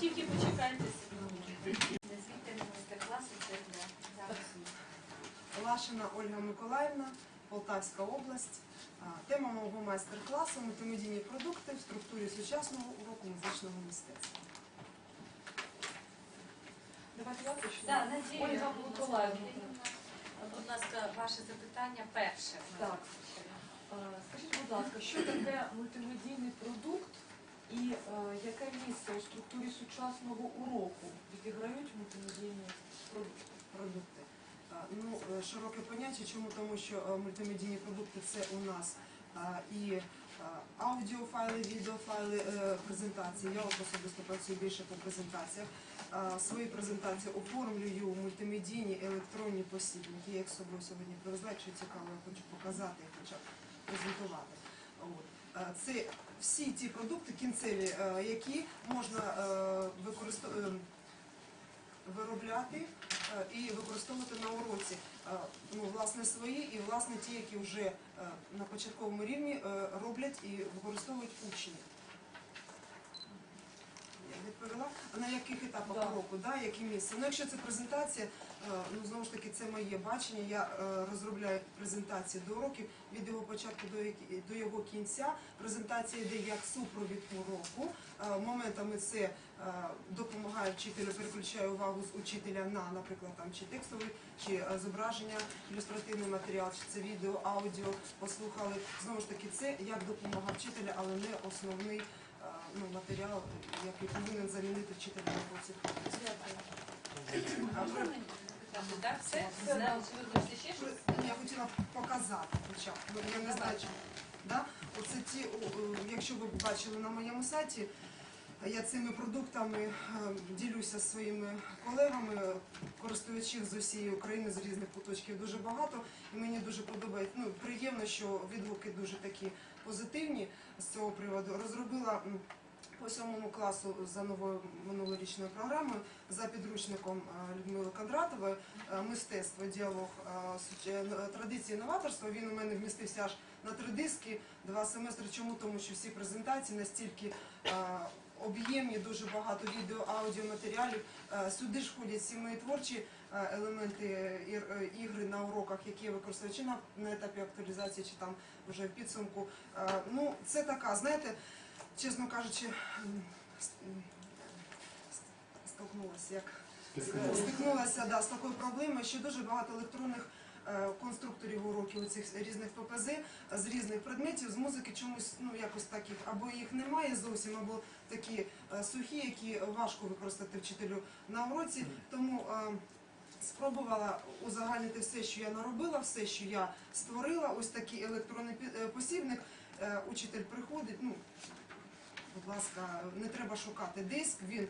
Тільки почекайте. Лашина Ольга Миколаївна, Полтавська область. Тема мого майстер-класу мультимедійні продукти в структурі сучасного уроку музичного мистецтва. Давайте я почну. Так, Ольга Миколаївна. Будь ласка, ваше запитання перше. Так. Е, Скажіть, будь ласка, що таке мультимедійний продукт і е, яке місце у структурі сучасного уроку відіграють мультимедійні продукти? Ну, е, широке поняття, чому? Тому що е, мультимедійні продукти це у нас і аудіофайли, відеофайли, е, презентації. Я особисто працюю більше по презентаціях. Свої презентації оформлюю мультимедійні електронні посібники. Я їх з собою сьогодні привезла, якщо цікаво, я хочу показати, хоча б презентувати. Е, Це всі ті продукти кінцеві, е, які можна виробляти е, і використовувати на уроці. Ну, власне, свої і власне ті, які вже на початковому рівні роблять і використовують учні. Я відповіла, на яких етапах Да. уроку, да, які місця. Ну, якщо це презентація, ну знову ж таки, це моє бачення. Я е, розробляю презентації до уроків від його початку до, до його кінця. Презентація йде як супровід уроку. Е, Моментами це е, допомагає вчителю, переключає увагу з учителя на, наприклад, там чи текстовий, чи е, зображення, ілюстративний матеріал, чи це відео, аудіо, послухали. Знову ж таки, це як допомога вчителя, але не основний е, ну, матеріал, який повинен замінити вчителя на уроці. А Так, все? Я хотіла показати хоча. Ну, Я не знаю, чи да? Оце ті, якщо ви бачили на моєму сайті, я цими продуктами е, ділюся зі своїми колегами, користувачів з усієї України з різних куточків дуже багато. І мені дуже подобається. Ну приємно, що відгуки дуже такі позитивні з цього приводу. Розробила. По сьомому класу за новою минулорічною програмою за підручником е, Людмили Кондратової е, мистецтво, діалог, е, традиції новаторства. Він у мене вмістився аж на три диски, два семестри. Чому? Тому що всі презентації настільки об'ємні, дуже багато відео, аудіоматеріалів. Сюди ж входять всі мої творчі елементи ігри на уроках, які я використовую чи на, етапі актуалізації, чи там вже в підсумку. Ну, це така, знаєте, чесно кажучи, столкнулася як стикнулася да, з такою проблемою, що дуже багато електронних е, конструкторів уроків цих різних ППЗ з різних предметів з музики чомусь ну якось таких або їх немає зовсім, або такі е, сухі, які важко використати вчителю на уроці. Тому е, спробувала узагальнити все, що я наробила, все, що я створила. Ось такий електронний е, посібник. Е, Учитель приходить. ну, Будь ласка, не треба шукати диск. Він,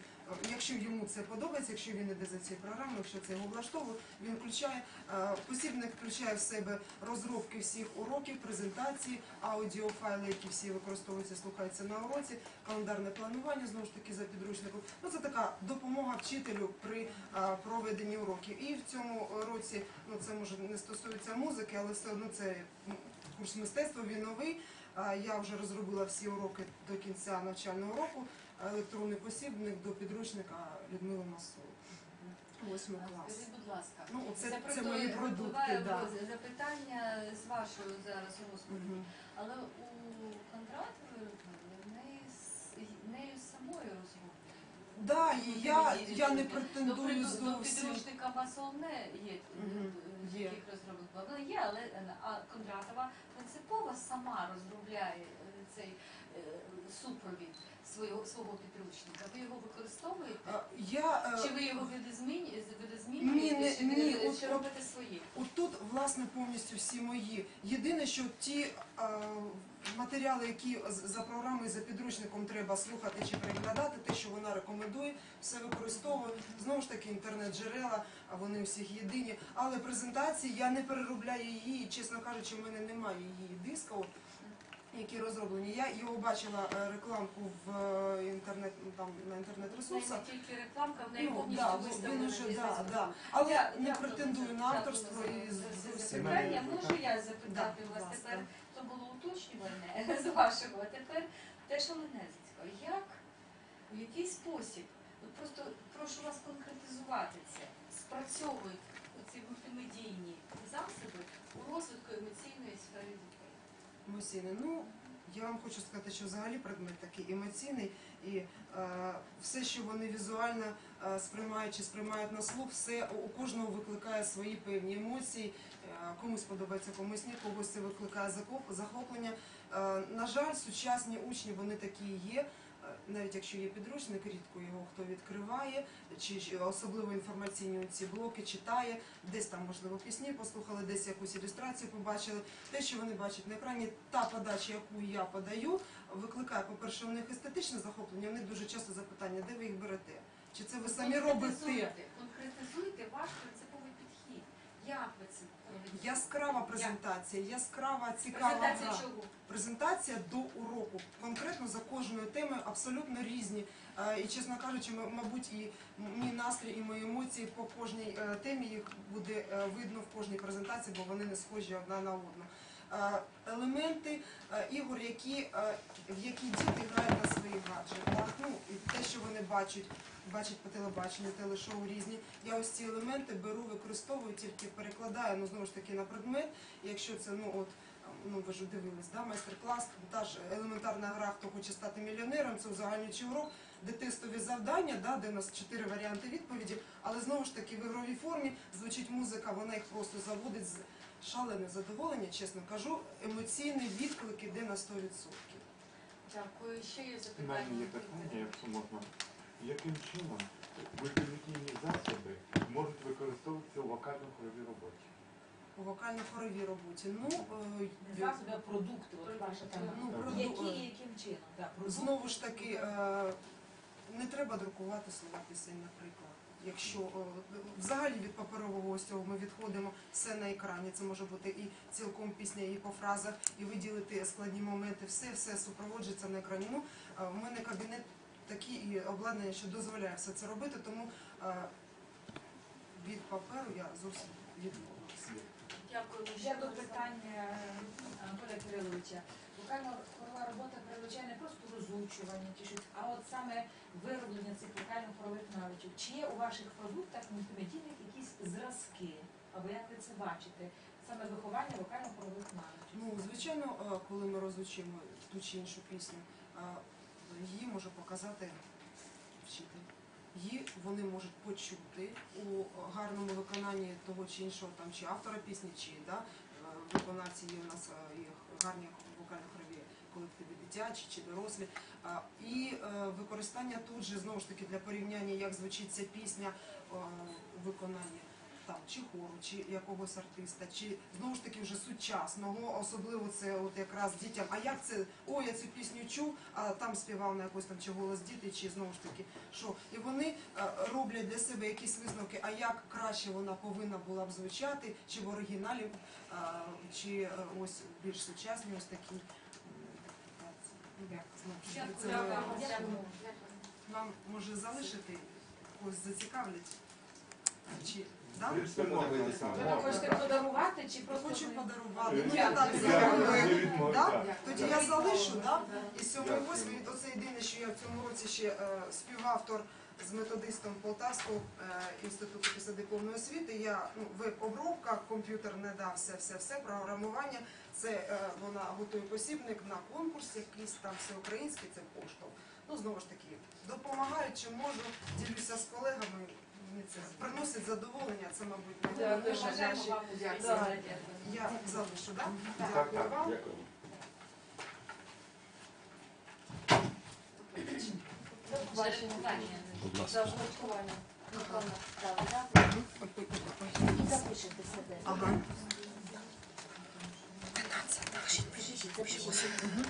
якщо йому це подобається, якщо він іде за цією програмою, якщо це його влаштовує, він включає е, посібник, включає в себе розробки всіх уроків, презентації, аудіофайли, які всі використовуються, слухаються на уроці, календарне планування знову ж таки за підручником. Ну це така допомога вчителю при е, проведенні уроків. І в цьому році, ну це може не стосується музики, але все одно це курс мистецтва, він новий. А Я вже розробила всі уроки до кінця навчального року. Електронний посібник до підручника Людмили Масову. Восьмий клас. Скажіть, будь ласка. Ну, це, це мої продукти, да. запитання з вашою зараз розповіді, угу. Але у з нею самою розроблено. Да, і я, я не претендую до зовсім. підручника Масовне є, Мгм. е, Є. яких розробок було. Ну, є, але е, а Кондратова принципово сама розробляє е, цей е, супровід свого, свого підручника. Ви його використовуєте? Е, Я, е, Чи ви його видозмінюєте, Ні, не- чи, ні, ви- от- чи от- робите свої? Отут, власне, повністю всі мої. Єдине, що ті е, матеріали, які за програмою, за підручником треба слухати чи переглядати, те, що вона рекомендує, все використовую. Знову ж таки, інтернет-джерела, а вони всіх єдині. Але презентації я не переробляю її, чесно кажучи, в мене немає її диска. Які розроблені. Я його бачила е, рекламку в е, інтернет ну, там на інтернет-ресурсах. не тільки рекламка, в неї Ну, повністю да, виставлена. весь да, да. Але Я- не дякую претендую на авторство і. Можу я запитати вас тепер, то було уточнювальне з вашого, а тепер те мене цікаво. Як, в який спосіб, просто прошу вас конкретизувати це, спрацьовують ці мультимедійні засоби у розвитку емоційної сфери дітей. Емоційний. Ну, я вам хочу сказати, що взагалі предмет такий емоційний, і е, все, що вони візуально е, сприймають чи сприймають на слух, все у кожного викликає свої певні емоції. Е, комусь подобається, комусь ні, когось це викликає захоп- захоплення. Е, на жаль, сучасні учні вони такі є. Навіть якщо є підручник, рідко його хто відкриває, чи особливо інформаційні ці блоки читає, десь там можливо пісні послухали, десь якусь ілюстрацію побачили те, що вони бачать на екрані, та подача, яку я подаю, викликає, по-перше, у них естетичне захоплення, у них дуже часто запитання, де ви їх берете? Чи це ви самі робите? Конкретизуйте, ваш принциповий підхід. Як ви це? Яскрава презентація, яскрава, цікава Презентація гра. чого? Презентація до уроку. Конкретно за кожною темою абсолютно різні. Е, І, чесно кажучи, м- мабуть, і мій настрій, і мої емоції по кожній е, темі їх буде е, видно в кожній презентації, бо вони не схожі одна на одну. Е, Елементи е, ігор, які, е, в які діти грають на своїх гаджетах. Ну, і те, що вони бачать, бачать по телебаченню, телешоу різні. Я ось ці елементи беру, використовую, тільки перекладаю, ну знову ж таки на предмет. І Якщо це ну от ну ви ж дивились, да, майстер-клас, та ж елементарна гра, хто хоче стати мільйонером, це узагальнюючий урок, де тестові завдання, да, де у нас чотири варіанти відповіді, але знову ж таки в ігровій формі звучить музика, вона їх просто заводить з шалене задоволення, чесно кажу, емоційний відклик іде на 100%. Дякую. Ще є У запитання? мене є питання, якщо можна. Яким чином мультимедійні засоби можуть використовуватися у вокально-хоровій роботі? У вокально-хоровій роботі. Ну, е, Засоби, продукти, от ваша тема. ну, проду- Які і яким чином? Да, продукти. Знову ж таки, е, не треба друкувати слова пісень, наприклад. Якщо е, взагалі від паперового ось цього ми відходимо все на екрані, це може бути і цілком пісня, і по фразах, і виділити складні моменти, все, все супроводжується на екрані. Ну, е, в мене кабінет такий і обладнання, що дозволяє все це робити, тому е, від паперу я зовсім відмовилася. Дякую. Ще до питання е, Анатолія Кириловича. Вокальна хорова робота передбачає не просто розучування чи а от саме вироблення цих вокально-хорових навичок. Чи є у ваших продуктах мультимедійних якісь зразки? Або як ви це бачите? Саме виховання вокально-хорових навичок? Ну, звичайно, е, коли ми розучимо ту чи іншу пісню, е, її може показати вчитель. Її вони можуть почути у гарному виконанні того чи іншого там чи автора пісні, чи да, е, виконавці є у нас е, є гарні вокально-хорові колективи дитячі чи дорослі. І е, використання тут же знову ж таки для порівняння, як звучить ця пісня е, у виконанні там чи хору, чи якогось артиста, чи знову ж таки вже сучасного, особливо це от якраз дітям. А як це? О, я цю пісню чув, а там співав на якось там чи голос діти, чи знову ж таки що. І вони е, роблять для себе якісь висновки, а як краще вона повинна була б звучати, чи в оригіналі, е, чи е, ось більш сучасні, ось такі. Ну, як, Дякую. вам може залишити, когось зацікавлять. Чи В так, Ви хочете подарувати чи просто Хочу подарувати. Ну, так, Я відмовлю, Да? Тоді я залишу, да? і 7 Дякую. 8 оце єдине, що я в цьому році ще е, співавтор з методистом Полтавського е, інституту післядипломної освіти. Я ну, веб-обробка, комп'ютер не дав все, все, все, програмування. Це е, вона готує посібник на конкурс, якийсь там всеукраїнський, це поштовх. Ну знову ж таки, допомагаю, чи можу, ділюся з колегами. Приносить задоволення, це, мабуть, найголовніше. Вам успіхів. Дякую. Я залишу, так? Так, Дякую вам. дякую. До побачення. Будь. Запишете себе. Ага. Пишіть, запишіть. Від